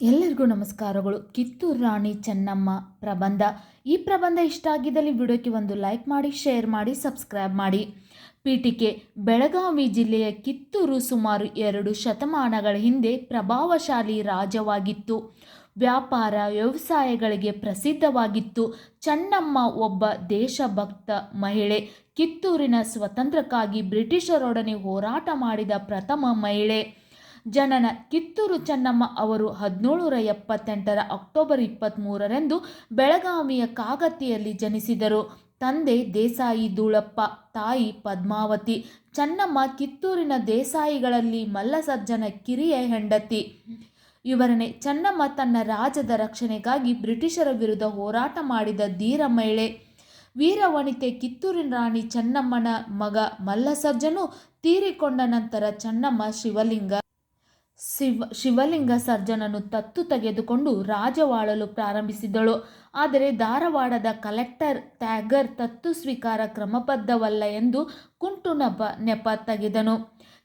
ಎಲ್ಲರಿಗೂ ನಮಸ್ಕಾರಗಳು. ಕಿತ್ತೂರು ರಾಣಿ ಚೆನ್ನಮ್ಮ ಪ್ರಬಂಧ. ಈ ಪ್ರಬಂಧ ಇಷ್ಟ ಆಗಿದ್ದಲ್ಲಿ ವಿಡಿಯೋಕ್ಕೆ ಒಂದು ಲೈಕ್ ಮಾಡಿ, ಶೇರ್ ಮಾಡಿ, ಸಬ್ಸ್ಕ್ರೈಬ್ ಮಾಡಿ. ಪೀಠಿಕೆ, ಬೆಳಗಾವಿ ಜಿಲ್ಲೆಯ ಕಿತ್ತೂರು ಸುಮಾರು ಎರಡು ಶತಮಾನಗಳ ಹಿಂದೆ ಪ್ರಭಾವಶಾಲಿ ರಾಜವಾಗಿತ್ತು ವ್ಯಾಪಾರ, ವ್ಯವಸಾಯಗಳಿಗೆ ಪ್ರಸಿದ್ಧವಾಗಿತ್ತು. ಚೆನ್ನಮ್ಮ ಒಬ್ಬ ದೇಶಭಕ್ತ ಮಹಿಳೆ. ಕಿತ್ತೂರಿನ ಸ್ವತಂತ್ರಕ್ಕಾಗಿ ಬ್ರಿಟಿಷರೊಡನೆ ಹೋರಾಟ ಮಾಡಿದ ಪ್ರಥಮ ಮಹಿಳೆ. ಜನನ ಕಿತ್ತೂರು ಚೆನ್ನಮ್ಮ ಅವರು ಹದಿನೇಳುನೂರ ಎಪ್ಪತ್ತೆಂಟರ ಅಕ್ಟೋಬರ್ ಇಪ್ಪತ್ತ್ಮೂರರಂದು ಬೆಳಗಾವಿಯ ಕಾಗತಿಯಲ್ಲಿ ಜನಿಸಿದರು. ತಂದೆ ದೇಸಾಯಿ ದೂಳಪ್ಪ, ತಾಯಿ ಪದ್ಮಾವತಿ, ಚೆನ್ನಮ್ಮ ಕಿತ್ತೂರಿನ ದೇಸಾಯಿಗಳಲ್ಲಿ ಮಲ್ಲಸಜ್ಜನ ಕಿರಿಯ ಹೆಂಡತಿ. ವಿವರಣೆ, ಚೆನ್ನಮ್ಮ ತನ್ನ ರಾಜ್ಯದ ರಕ್ಷಣೆಗಾಗಿ ಬ್ರಿಟಿಷರ ವಿರುದ್ಧ ಹೋರಾಟ ಮಾಡಿದ ಧೀರ ಮಹಿಳೆ. ವೀರವನಿತೆ ಕಿತ್ತೂರಿನ ರಾಣಿ ಚೆನ್ನಮ್ಮನ ಮಗ ಮಲ್ಲಸಜ್ಜನು ತೀರಿಕೊಂಡ ನಂತರ ಚೆನ್ನಮ್ಮ ಶಿವಲಿಂಗ ಶಿವ ಶಿವಲಿಂಗ ಸರ್ಜನನ್ನು ತತ್ತು ತೆಗೆದುಕೊಂಡು ರಾಜವಾಳಲು ಪ್ರಾರಂಭಿಸಿದಳು ಆದರೆ ಧಾರವಾಡದ ಕಲೆಕ್ಟರ್ ಟ್ಯಾಗರ್ ತತ್ತು ಸ್ವೀಕಾರ ಕ್ರಮಬದ್ಧವಲ್ಲ ಎಂದು ಕುಂಟು ನೆಪ ನೆಪ ತೆಗೆದನು.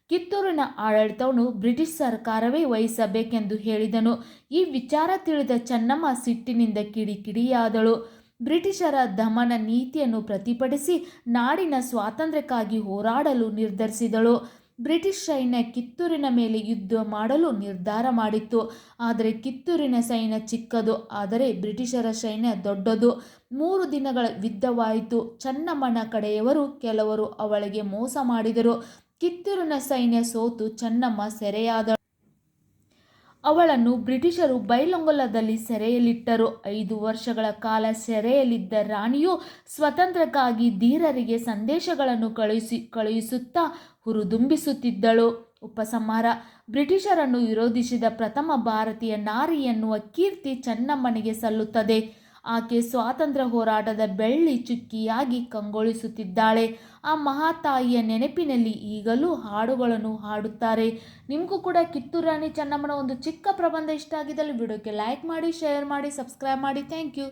ಕಿತ್ತೂರಿನ ಆಡಳಿತವನ್ನು ಬ್ರಿಟಿಷ್ ಸರ್ಕಾರವೇ ವಹಿಸಬೇಕೆಂದು ಹೇಳಿದನು. ಈ ವಿಚಾರ ತಿಳಿದ ಚೆನ್ನಮ್ಮ ಸಿಟ್ಟಿನಿಂದ ಕಿಡಿಕಿಡಿಯಾದಳು. ಬ್ರಿಟಿಷರ ದಮನ ನೀತಿಯನ್ನು ಪ್ರತಿಭಟಿಸಿ ನಾಡಿನ ಸ್ವಾತಂತ್ರ್ಯಕ್ಕಾಗಿ ಹೋರಾಡಲು ನಿರ್ಧರಿಸಿದಳು. ಬ್ರಿಟಿಷ್ ಸೈನ್ಯ ಕಿತ್ತೂರಿನ ಮೇಲೆ ಯುದ್ಧ ಮಾಡಲು ನಿರ್ಧಾರ ಮಾಡಿತ್ತು. ಆದರೆ ಕಿತ್ತೂರಿನ ಸೈನ್ಯ ಚಿಕ್ಕದು, ಆದರೆ ಬ್ರಿಟಿಷರ ಸೈನ್ಯ ದೊಡ್ಡದು. ಮೂರು ದಿನಗಳ ಯುದ್ಧವಾಯಿತು. ಚನ್ನಮ್ಮನ ಕಡೆಯವರು ಕೆಲವರು ಅವಳಿಗೆ ಮೋಸ ಮಾಡಿದರು. ಕಿತ್ತೂರಿನ ಸೈನ್ಯ ಸೋತು ಚೆನ್ನಮ್ಮ ಸೆರೆಯಾದ ಅವಳನ್ನು ಬ್ರಿಟಿಷರು ಬೈಲೊಂಗಲದಲ್ಲಿ ಸೆರೆಯಲ್ಲಿಟ್ಟರು. ಐದು ವರ್ಷಗಳ ಕಾಲ ಸೆರೆಯಲ್ಲಿದ್ದ ರಾಣಿಯು ಸ್ವತಂತ್ರಕ್ಕಾಗಿ ಧೀರರಿಗೆ ಸಂದೇಶಗಳನ್ನು ಕಳುಹಿಸಿ, ಕಳುಹಿಸುತ್ತಾ ಹುರಿದುಂಬಿಸುತ್ತಿದ್ದಳು. ಉಪಸಂಹಾರ. ಬ್ರಿಟಿಷರನ್ನು ವಿರೋಧಿಸಿದ ಪ್ರಥಮ ಭಾರತೀಯ ನಾರಿ ಎನ್ನುವ ಕೀರ್ತಿ ಚೆನ್ನಮ್ಮನಿಗೆ ಸಲ್ಲುತ್ತದೆ. ಆಕೆ ಸ್ವಾತಂತ್ರ್ಯ ಹೋರಾಟದ ಬೆಳ್ಳಿ ಚುಕ್ಕಿಯಾಗಿ ಕಂಗೊಳಿಸುತ್ತಿದ್ದಾಳೆ. ಆ ಮಹಾತಾಯಿಯ ನೆನಪಿನಲ್ಲಿ ಈಗಲೂ ಹಾಡುಗಳನ್ನು ಹಾಡುತ್ತಾರೆ. ನಿಮಗೂ ಕೂಡ ಕಿತ್ತೂರು ರಾಣಿ ಚೆನ್ನಮ್ಮನ ಒಂದು ಚಿಕ್ಕ ಪ್ರಬಂಧ ಇಷ್ಟ ಆಗಿದ್ದಲ್ಲಿ ವಿಡಿಯೋಕ್ಕೆ ಲೈಕ್ ಮಾಡಿ ಶೇರ್ ಮಾಡಿ ಸಬ್ಸ್ಕ್ರೈಬ್ ಮಾಡಿ. Thank you